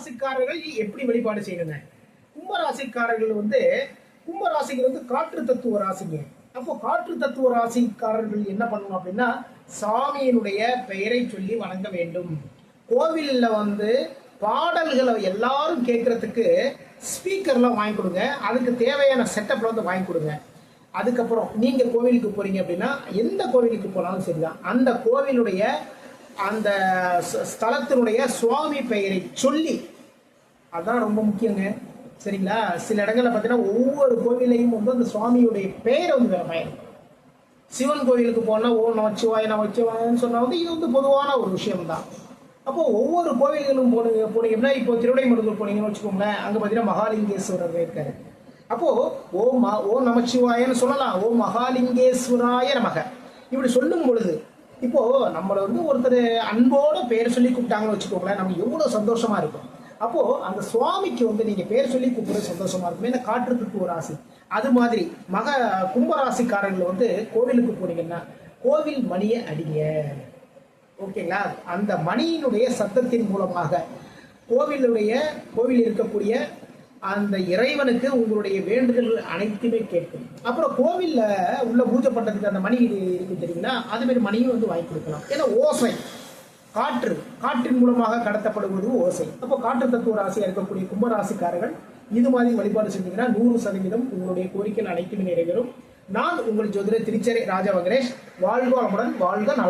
கும்பராசிக்காரர்கள் எப்படி வழிபாடு செய்யணுங்க? கும்பராசிக்காரர்கள் வந்து கும்பராசிக்கு வந்து காற்று தத்துவ ராசிங்க. அப்போ காற்று தத்துவ ராசிக்காரர்கள் என்ன பண்ணணும் அப்படின்னா சாமியினுடைய பெயரை சொல்லி வணங்க வேண்டும். கோவிலில் வந்து பாடல்களை எல்லாரும் கேட்கறதுக்கு ஸ்பீக்கர்லாம் வாங்கி கொடுங்க. அதுக்கு தேவையான செட்டப்ல வந்து வாங்கி கொடுங்க. அதுக்கப்புறம் நீங்கள் கோவிலுக்கு போறீங்க அப்படின்னா எந்த கோவிலுக்கு போனாலும் சரிதான். அந்த கோவிலுடைய அந்த ஸ்த- ஸ்தலத்தினுடைய சுவாமி பெயரை சொல்லி அதுதான் ரொம்ப முக்கியங்க. சரிங்களா? சில இடங்களில் பார்த்தீங்கன்னா ஒவ்வொரு கோவிலையும் வந்து அந்த சுவாமியுடைய பெயர் வந்து பயன் சிவன் கோவிலுக்கு போனால் ஓ நமச்சிவாய நமச்சிவாயன்னு சொன்னால் வந்து இது வந்து பொதுவான ஒரு விஷயம்தான். அப்போ ஒவ்வொரு கோவில்களும் போனீங்க போனீங்கன்னா இப்போ திருவிடைமருதூர் போனீங்கன்னு வச்சுக்கோங்களேன் அங்கே பார்த்தீங்கன்னா மகாலிங்கேஸ்வரர் இருக்காரு. அப்போ ஓ ம ஓ நமச்சிவாயன்னு சொல்லலாம். ஓ மகாலிங்கேஸ்வராய நமக. இப்படி சொல்லும் பொழுது இப்போ நம்மளை வந்து ஒருத்தர் அன்போட பேர் சொல்லி கூப்பிட்டாங்கன்னு வச்சுக்கோங்களேன் நம்ம எவ்வளோ சந்தோஷமா இருக்கும். அப்போ அந்த சுவாமிக்கு வந்து நீங்க பேர் சொல்லி கூப்பிட சந்தோஷமா இருக்கும் ஏன்னா காற்றுக்கு ஒரு ஆசை அது மாதிரி மக கும்பராசிக்காரர்கள் வந்து கோவிலுக்கு போனீங்கன்னா கோவில் மணியை அடிங்க. ஓகேங்களா? அந்த மணியினுடைய சத்தத்தின் மூலமாக கோவிலுடைய கோவில் இருக்கக்கூடிய அந்த இறைவனுக்கு உங்களுடைய வேண்டுதல்கள் அனைத்துமே கேட்கும். அப்புறம் கோவில்ல உள்ள பூஜை பண்றதுக்கு அந்த மணி இருக்கு தெரியுங்களா? அது மாதிரி மணியும் வந்து வாங்கி கொடுக்கலாம். ஏன்னா ஓசை. காற்று. காற்றின் மூலமாக கடத்தப்படுவது ஓசை. அப்போ காற்று தத்துவ ராசியா இருக்கக்கூடிய கும்பராசிக்காரர்கள் இது மாதிரி வழிபாடு செஞ்சீங்கன்னா நூறு சதவீதம் உங்களுடைய கோரிக்கைகள் அனைத்துமே நிறைவேறும். நான் உங்கள் ஜோதிடர் திருச்சரை ராஜா வகரேஷ் வாழ்வாளமுடன் வாழ்க நலம்.